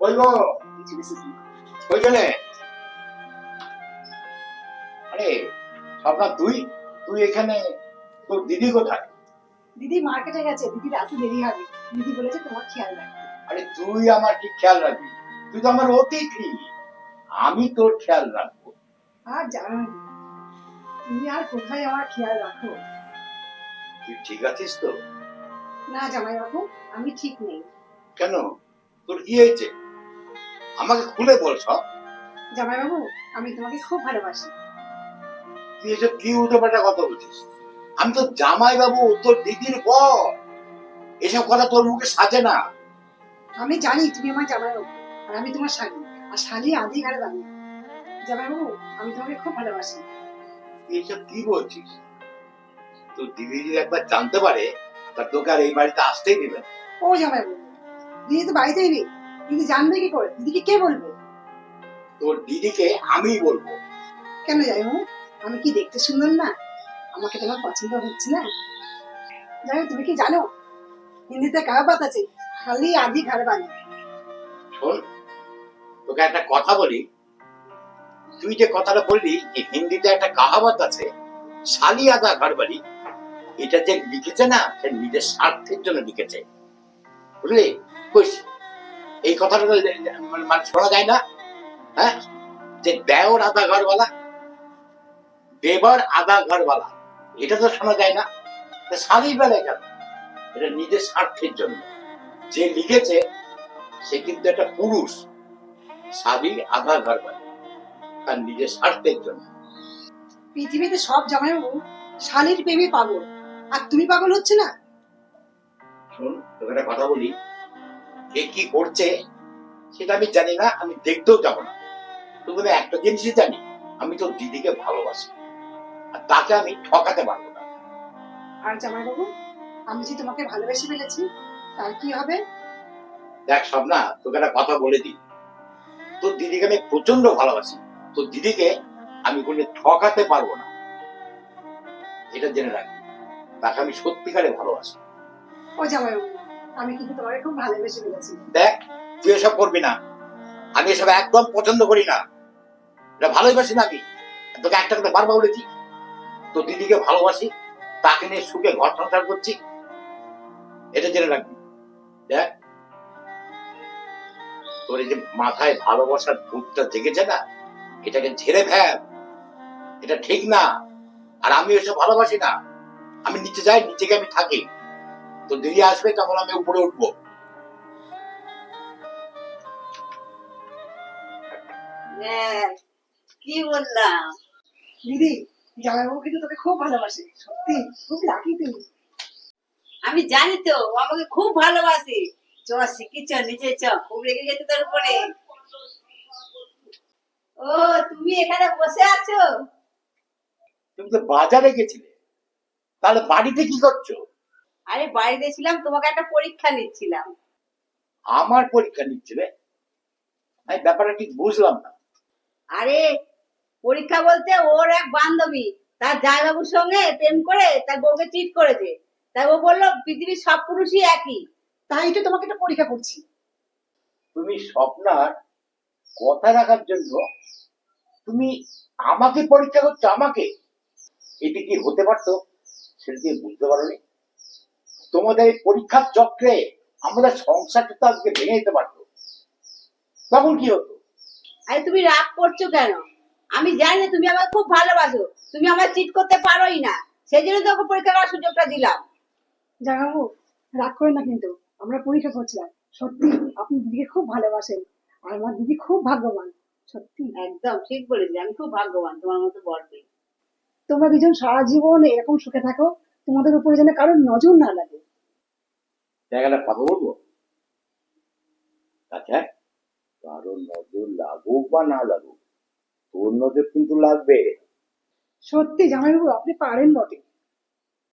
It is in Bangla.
ওই গো ওইখানে আরে স্বপ্না তুই তুই এখানে তোর দিদি কোথায়? দিদি মার্কেটে গেছে দিদির আসতে দেরি হবে। দিদি বলেছে তোমার খেয়াল রাখবে আরে তুই আমার কি খেয়াল রাখবি? তুই তো আমার অতিথি। আমি তোর খেয়াল রাখব। আর জানো তুমি আর কোথায় আমার খেয়াল রাখো? তুই ঠিক আছিস তো? না জামাই বাবু আমি ঠিক নেই। কেন? তোর কি হয়েছে? আমাকে খুলে বল সব জামাই বাবু আমি তোমাকে খুব ভালোবাসি। তুই এসব কি উল্টো পাল্টা কথা বলছিস? আমি তো জামাই বাবু তোর দিদির বর। এসব কথা তোর মুখে সাজে না। আমি জানি তুমি আমার জামাই বাবু আর আমি তোমার শালি আর শালি আদি ঘরে দামি জামাই বাবু আমি তোমাকে খুব ভালোবাসি। তুই এসব কি বলছিস? তোর দিদি যদি একবার জানতে পারে তা তোকে আর এই বাড়িতে আসতেই দেবে ও জামাই বাবু দিদি তো বাড়িতেই নেই। দিদি জানবে কি করে? দিদিকে কে বলবে? তোর দিদিকে আমি বলব। কেন জামাই বাবু আমি কি দেখতে সুন্দর না? আমাকে তোমার পছন্দ হচ্ছে না? জানো তুমি কি জানো? হিন্দিতে কাহাবাত আছে? খালি আদি ঘর বানি শোন তোকে একটা কথা বলি। তুই যে কথাটা বললি যে হিন্দিতে একটা কাহাবাত আছে শালি আদা ঘর বাড়ি এটা যে লিখেছে না সে নিজের স্বার্থের জন্য লিখেছে। বুঝলি? বুঝ এই কথাটা মানে মানে শোনা যায় না। হ্যাঁ? যে দেওর আদা ঘরওয়ালা দেবর আদা ঘরওয়ালা এটা তো শোনা যায় না। শালি বেলায় কেন? এটা নিজের স্বার্থের জন্য। যে লিখেছে সে কিন্তু একটা পুরুষ। স্বামী আধা ঘর তার নিজের স্বার্থের জন্য। পৃথিবীতে সব জামাইবাবু শালির প্রেমে পাগল। আর তুমি পাগল হচ্ছে না? শোন তোকে একটা কথা বলি। কে কি করছে সেটা আমি জানি না আমি দেখতেও যাব না। তবু একটা জিনিসই জানি আমি তো দিদিকে ভালোবাসি। আর তাকে আমি ঠকাতে পারব না। আর জামাইবাবু আমি যে তোমাকে ভালোবেসে ফেলেছি তার কি হবে? দেখ সব না তোকে একটা কথা বলে দিই। তোর দিদিকে আমি প্রচণ্ড ভালোবাসি। তোর দিদিকে আমি কোনো ঠকাতে পারব না। এটা জেনে রাখি। তাকে আমি সত্যিকারে ভালোবাসি। ও জামাইবাবু আমি কিন্তু তোমাকে খুব ভালোবেসে ফেলেছি। দেখ, তুই এসব করবি না। আমি এসব একদম পছন্দ করি না। এটা ভালোবাসি না তোকে একটা কথা বারবার বলেছি, তোর দিদিকে ভালোবাসি, তাকে নিয়ে সুখে ঘর সংসার করছি, এটা জেনে রাখবি। দেখ, তোর এই যে মাথায় ভালোবাসার ভূতটা জেগেছে না, এটাকে ঝেড়ে ফেল। এটা ঠিক না। আর আমি এসব ভালোবাসি না। আমি নিচে যাই, নিচে গিয়ে আমি থাকি। তো দিদি আসবে তখন আমি উপরে উঠবো। কি বললাম? দিদি জামাইবাবু কিন্তু তোকে খুব ভালোবাসে সত্যি খুব লাকি তুমি আমি জানি তো ও আমাকে খুব ভালোবাসে। চ শিখি চ নিচে চ খুব রেগে গেছে তোর উপরে। ও তুমি এখানে বসে আছো? তুমি তো বাজারে গেছিলে তাহলে বাড়িতে কি করছ? আরে বাড়িতে ছিলাম তোমাকে একটা পরীক্ষা নিচ্ছিলাম। আমার পরীক্ষা নিচ্ছিলে? আমি ব্যাপারটা ঠিক বুঝলাম না। আরে পরীক্ষা বলতে ওর এক বান্ধবী তার জায়বাবুর সঙ্গে প্রেম করে তার বউকে চিট করেছে। তাই ও বলল পৃথিবীর সব পুরুষই একই। তাই তো তোমাকে একটা পরীক্ষা করছি। তুমি স্বপ্নার কথা রাখার জন্য তুমি আমাকে পরীক্ষা করছ আমাকে? এটি কি হতে পারতো? সেটা তুমি বুঝতে পারোনি? তোমাদের এই পরীক্ষার চক্রে আমাদের সংসারটা তো আজকে ভেঙে যেতে পারতো। তখন কি হতো? আরে তুমি রাগ করছ কেন? আমি জানি যে তুমি আমাকে খুব ভালোবাসো। তুমি আমার চিট করতে পারোই না। সেই জন্য তোকে পরীক্ষা করার সুযোগটা দিলাম। জামাইবাবু রাগ করে না কিন্তু। আমরা পরীক্ষা করছিলাম। সত্যি আপনি দিদিকে খুব ভালোবাসেন। আর আমার দিদি খুব ভাগ্যবান। সত্যি। একদম ঠিক বলেছি আমি খুব ভাগ্যবান তোমার মতো বর তোমরা দুজন সারা জীবন এরকম সুখে থাকো। তোমাদের উপরে যেন কারোর নজর না লাগে। জায়গাটা কথা বলব? আচ্ছা কারও নজর লাগুক বা না লাগুক তোর নজর কিন্তু লাগবে। সত্যি জামাইবাবু আপনি পারেন বটে।